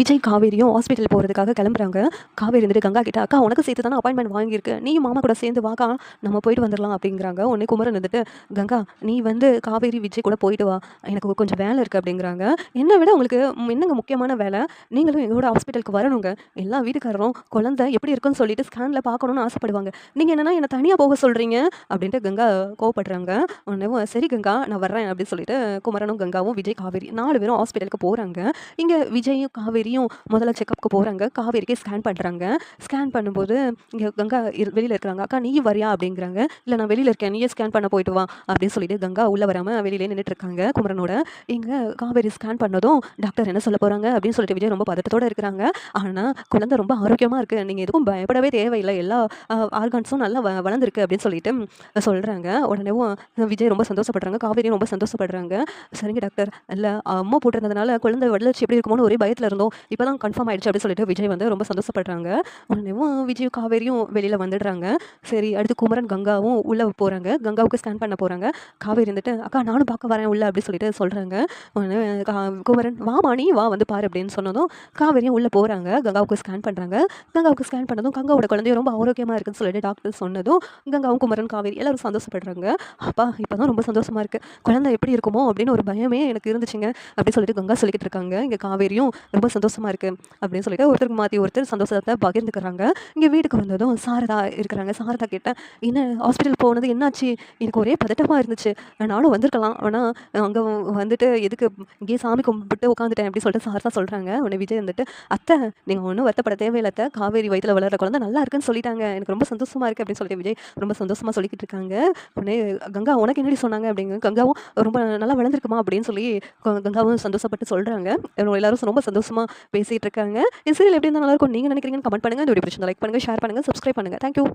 Vijay காவேரியும் hospital போகிறதுக்காக கிளம்புறாங்க. காவேரி வந்துட்டு கங்கா கிட்ட அக்கா உனக்கு சேர்த்து தானே அப்பாயின்மெண்ட் வாங்கியிருக்கு. நீ மாமா கூட சேர்ந்து வாக்கா. நம்ம போயிட்டு வந்துடலாம் அப்படிங்கிறாங்க. உடனே குமரன் வந்துட்டு கங்கா நீ வந்து காவேரி விஜய் கூட போயிட்டு வா. எனக்கு கொஞ்சம் வேலை இருக்குது அப்படிங்கிறாங்க. என்னை விட உங்களுக்கு என்னங்க முக்கியமான வேலை? நீங்களும் எங்களோட ஹாஸ்பிட்டலுக்கு வரணுங்க. எல்லா வீட்டுக்காரரும் குழந்தை எப்படி இருக்குன்னு சொல்லிட்டு ஸ்கேனில் பார்க்கணும்னு ஆசைப்படுவாங்க. நீங்கள் என்னன்னா என்னை தனியாக போக சொல்கிறீங்க அப்படின்ட்டு கங்கா கோவப்படுறாங்க. உடனே சரி கங்கா நான் வர்றேன் அப்படின்னு சொல்லிட்டு குமரனும் கங்காவும் விஜய் காவேரி நாலு பேரும் ஹாஸ்பிட்டலுக்கு போகிறாங்க இங்கே விஜயும் காவேரி காவேரியும் முதல்ல செக்கப்புக்கு போகிறாங்க காவேரிக்கே ஸ்கேன் பண்ணுறாங்க ஸ்கேன் பண்ணும்போது இங்கே கங்கா வெளியில் இருக்கிறாங்க. அக்கா நீ வரியா? அப்படிங்கிறாங்க. இல்லை நான் வெளியில் இருக்கேன். நீயே ஸ்கேன் பண்ண போயிட்டு வா. அப்படின்னு சொல்லிட்டு கங்கா உள்ளே வராமல் வெளியிலே நின்றுட்டு இருக்காங்க குமரனோட. இங்கே காவேரி ஸ்கேன் பண்ணதும் டாக்டர் என்ன சொல்ல போகிறாங்க அப்படின்னு சொல்லிட்டு விஜய் ரொம்ப பதட்டத்தோடு இருக்கிறாங்க. ஆனால் குழந்தை ரொம்ப ஆரோக்கியமாக இருக்குது நீங்கள் எதுக்கும் பயப்படவே தேவையில்லை. எல்லா ஆர்கான்ஸும் நல்லா வ வளர்ந்துருக்கு அப்படின்னு சொல்லிட்டு சொல்கிறாங்க உடனேவும் விஜய் ரொம்ப சந்தோஷப்படுறாங்க. காவேரியும் ரொம்ப சந்தோஷப்படுறாங்க. சரிங்க டாக்டர். இல்லை அம்மா போட்டிருந்ததுனால குழந்தை வளர்ச்சி எப்படி இருக்குமோன்னு ஒரே பயத்தில் இருந்தோம். இப்போ தான் கன்ஃபார்ம் ஆயிடுச்சு அப்படின்னு சொல்லிட்டு விஜய் வந்து ரொம்ப சந்தோஷப்படுறாங்க. உடனேவும் விஜய் காவேரியும் வெளியில் வந்துடுறாங்க. சரி அடுத்து குமரன் கங்காவும் உள்ளே போகிறாங்க கங்காவுக்கு ஸ்கேன் பண்ண போகிறாங்க காவேரி வந்துட்டு அக்கா நானும் பார்க்க வரேன் உள்ள அப்படின்னு சொல்லிட்டு சொல்கிறாங்க கா- குமரன் வா மாணி வா வந்து பாரு அப்படின்னு சொன்னதும் காவேரியும் உள்ளே போகிறாங்க கங்காவுக்கு ஸ்கேன் பண்ணுறாங்க கங்காவுக்கு ஸ்கேன் பண்ணதும் கங்காவோட குழந்தையும் ரொம்ப ஆரோக்கியமாக இருக்குன்னு சொல்லிட்டு டாக்டர் சொன்னதும் கங்காவும் குமரன் காவேரி எல்லாரும் சந்தோஷப்படுறாங்க. அப்பா இப்போ தான் ரொம்ப சந்தோஷமாக இருக்குது குழந்தை எப்படி இருக்குமோ அப்படின்னு ஒரு பயமே எனக்கு இருந்துச்சுங்க அப்படின்னு சொல்லிட்டு கங்கா சொல்லிக்கிட்டு இருக்காங்க. இங்கே காவேரியும் ரொம்ப சந்தோஷமாக இருக்குது அப்படின்னு சொல்லிட்டு ஒருத்தருக்கு மாற்றி ஒருத்தர் சந்தோஷத்தை பகிர்ந்துக்கிறாங்க. இங்கே வீட்டுக்கு வந்ததும் சாரதா இருக்கிறாங்க. சாரதா கேட்டேன் என்ன ஹாஸ்பிட்டல் போனது என்னாச்சு? எனக்கு ஒரே பதட்டமாக இருந்துச்சு. நானும் வந்திருக்கலாம். ஆனால் அங்கே வந்துட்டு எதுக்கு இங்கேயே சாமி கும்பிட்டு உட்காந்துட்டேன் அப்படின்னு சொல்லிட்டு சாரதா சொல்கிறாங்க உன்னை விஜய் வந்துட்டு அத்தை நீங்கள் ஒன்றும் வருத்தப்பட தேவையில்லை காவேரி வயிற்றில் வளர்ற குழந்தை நல்லா இருக்குன்னு சொல்லிட்டாங்க. எனக்கு ரொம்ப சந்தோஷமாக இருக்குது அப்படின்னு சொல்லிட்டு விஜய் ரொம்ப சந்தோஷமாக சொல்லிக்கிட்டு இருக்காங்க. உடனே கங்கா உனக்கு என்னடி சொன்னாங்க? அப்படிங்க கங்காவும் ரொம்ப நல்லா வளர்ந்துருக்குமா? அப்படின்னு சொல்லி கங்காவும் சந்தோஷப்பட்டு சொல்கிறாங்க எல்லாரும் ரொம்ப சந்தோஷமாக பேசிகிட்டு இருக்காங்க. இந்த சீரியல் எப்படி இருந்தால் நல்லா இருக்கும்? நீங்கள் நினைக்கிறீங்கன்னு கமெண்ட் பண்ணுங்கள் இந்த வீடியோ பிடிச்சிருந்தா லைக் பண்ணுங்கள் ஷேர் பண்ணுங்கள் சப்ஸ்கிரைப் பண்ணுங்கள் தேங்க்யூ